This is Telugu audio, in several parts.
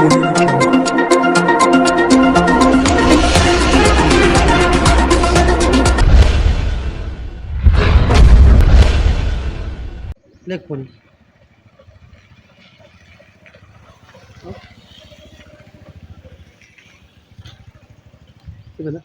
เลขคนที่เป็นนะ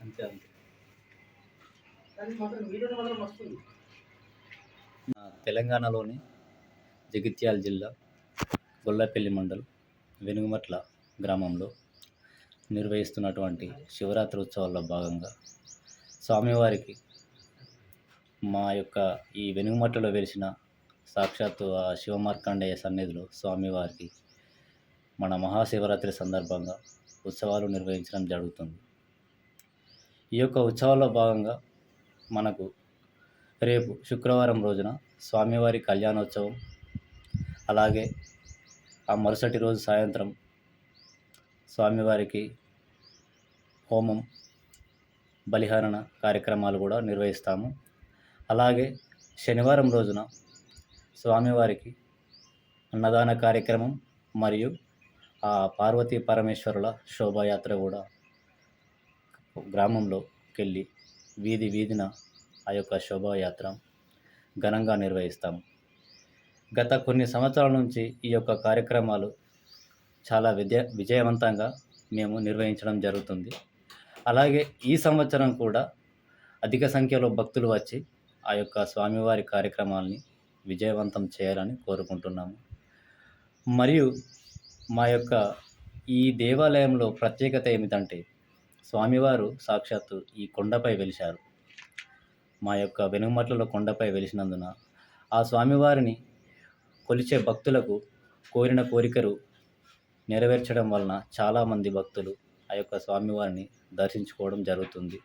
అంతే అంతే. ఆ, తెలంగాణలోని జగిత్యాల జిల్లా గొల్లపల్లి మండలం వెనుగుమట్ల గ్రామంలో నిర్వహిస్తున్నటువంటి శివరాత్రి ఉత్సవాల్లో భాగంగా స్వామివారికి మా యొక్క ఈ వెనుగుమట్లలో వెలిసిన సాక్షాత్తు ఆ శివమార్కండేయ సన్నిధిలో స్వామివారికి మన మహాశివరాత్రి సందర్భంగా ఉత్సవాలు నిర్వహించడం జరుగుతుంది. ఈ యొక్క ఉత్సవాల్లో భాగంగా మనకు రేపు శుక్రవారం రోజున స్వామివారి కళ్యాణోత్సవం అలాగే ఆ మరుసటి రోజు సాయంత్రం స్వామివారికి హోమం బలిహరణ కార్యక్రమాలు కూడా నిర్వహిస్తాము. అలాగే శనివారం రోజున స్వామివారికి అన్నదాన కార్యక్రమం మరియు ఆ పార్వతీ పరమేశ్వరుల శోభాయాత్ర కూడా గ్రామంలోకి వెళ్ళి వీధి వీధిన ఆ యొక్క శోభాయాత్ర ఘనంగా నిర్వహిస్తాము. గత కొన్ని సంవత్సరాల నుంచి ఈ యొక్క కార్యక్రమాలు చాలా విద్య విజయవంతంగా మేము నిర్వహించడం జరుగుతుంది. అలాగే ఈ సంవత్సరం కూడా అధిక సంఖ్యలో భక్తులు వచ్చి ఆ యొక్క స్వామివారి కార్యక్రమాల్ని విజయవంతం చేయాలని కోరుకుంటున్నాము. మరియు మా యొక్క ఈ దేవాలయంలో ప్రత్యేకత ఏమిటంటే స్వామివారు సాక్షాత్తు ఈ కొండపై వెలిశారు. మా యొక్క వెనుమట్లలో కొండపై వెలిసినందున ఆ స్వామివారిని కొలిచే భక్తులకు కోరిన కోరికలు నెరవేర్చడం వలన చాలామంది భక్తులు ఆ యొక్క స్వామివారిని దర్శించుకోవడం జరుగుతుంది.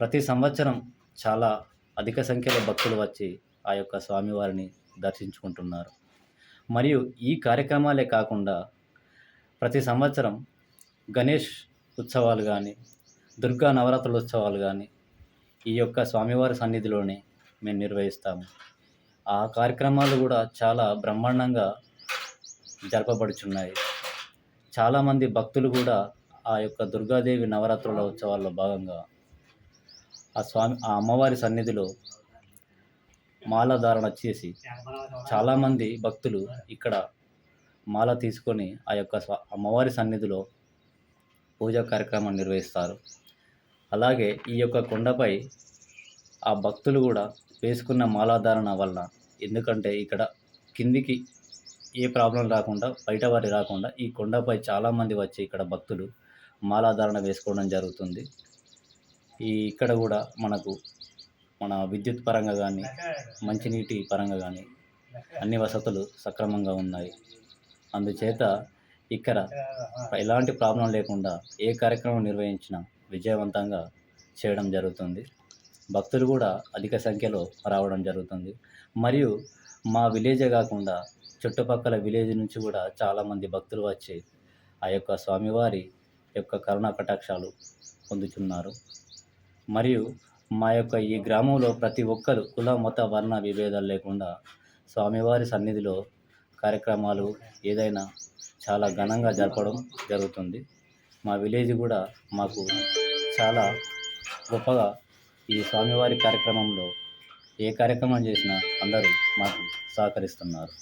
ప్రతి సంవత్సరం చాలా అధిక సంఖ్యలో భక్తులు వచ్చి ఆ యొక్క స్వామివారిని దర్శించుకుంటున్నారు. మరియు ఈ కార్యక్రమాలే కాకుండా ప్రతి సంవత్సరం గణేష్ ఉత్సవాలు కానీ దుర్గా నవరాత్రుల ఉత్సవాలు కానీ ఈ యొక్క స్వామివారి సన్నిధిలోనే మేము నిర్వహిస్తాము. ఆ కార్యక్రమాలు కూడా చాలా బ్రహ్మాండంగా జరపబడుచున్నాయి. చాలామంది భక్తులు కూడా ఆ యొక్క దుర్గాదేవి నవరాత్రుల ఉత్సవాల్లో భాగంగా ఆ స్వామి ఆ అమ్మవారి సన్నిధిలో మాలధారణ చేసి చాలామంది భక్తులు ఇక్కడ మాల తీసుకొని ఆ యొక్క అమ్మవారి సన్నిధిలో పూజా కార్యక్రమం నిర్వహిస్తారు. అలాగే ఈ యొక్క కొండపై ఆ భక్తులు కూడా వేసుకున్న మాలాధారణ వల్ల ఎందుకంటే ఇక్కడ కిందికి ఏ ప్రాబ్లం రాకుండా బయట వారి రాకుండా ఈ కొండపై చాలామంది వచ్చి ఇక్కడ భక్తులు మాలాధారణ వేసుకోవడం జరుగుతుంది. ఈ ఇక్కడ కూడా మనకు మన విద్యుత్ పరంగా కానీ మంచినీటి పరంగా కానీ అన్ని వసతులు సక్రమంగా ఉన్నాయి. అందుచేత ఇక్కడ ఎలాంటి ప్రాబ్లం లేకుండా ఏ కార్యక్రమం నిర్వహించినా విజయవంతంగా చేయడం జరుగుతుంది. భక్తులు కూడా అధిక సంఖ్యలో రావడం జరుగుతుంది. మరియు మా విలేజే కాకుండా చుట్టుపక్కల విలేజ్ నుంచి కూడా చాలామంది భక్తులు వచ్చి ఆ యొక్క స్వామివారి యొక్క కరుణా కటాక్షాలు పొందుతున్నారు మరియు మా యొక్క ఈ గ్రామంలో ప్రతి ఒక్కరు కుల మత వర్ణ విభేదాలు లేకుండా స్వామివారి సన్నిధిలో కార్యక్రమాలు ఏదైనా చాలా ఘనంగా జరపడం జరుగుతుంది. మా విలేజ్ కూడా మాకు చాలా గొప్పగా ఈ స్వామివారి కార్యక్రమంలో ఏ కార్యక్రమం చేసినా అందరూ మాకు సహకరిస్తున్నారు.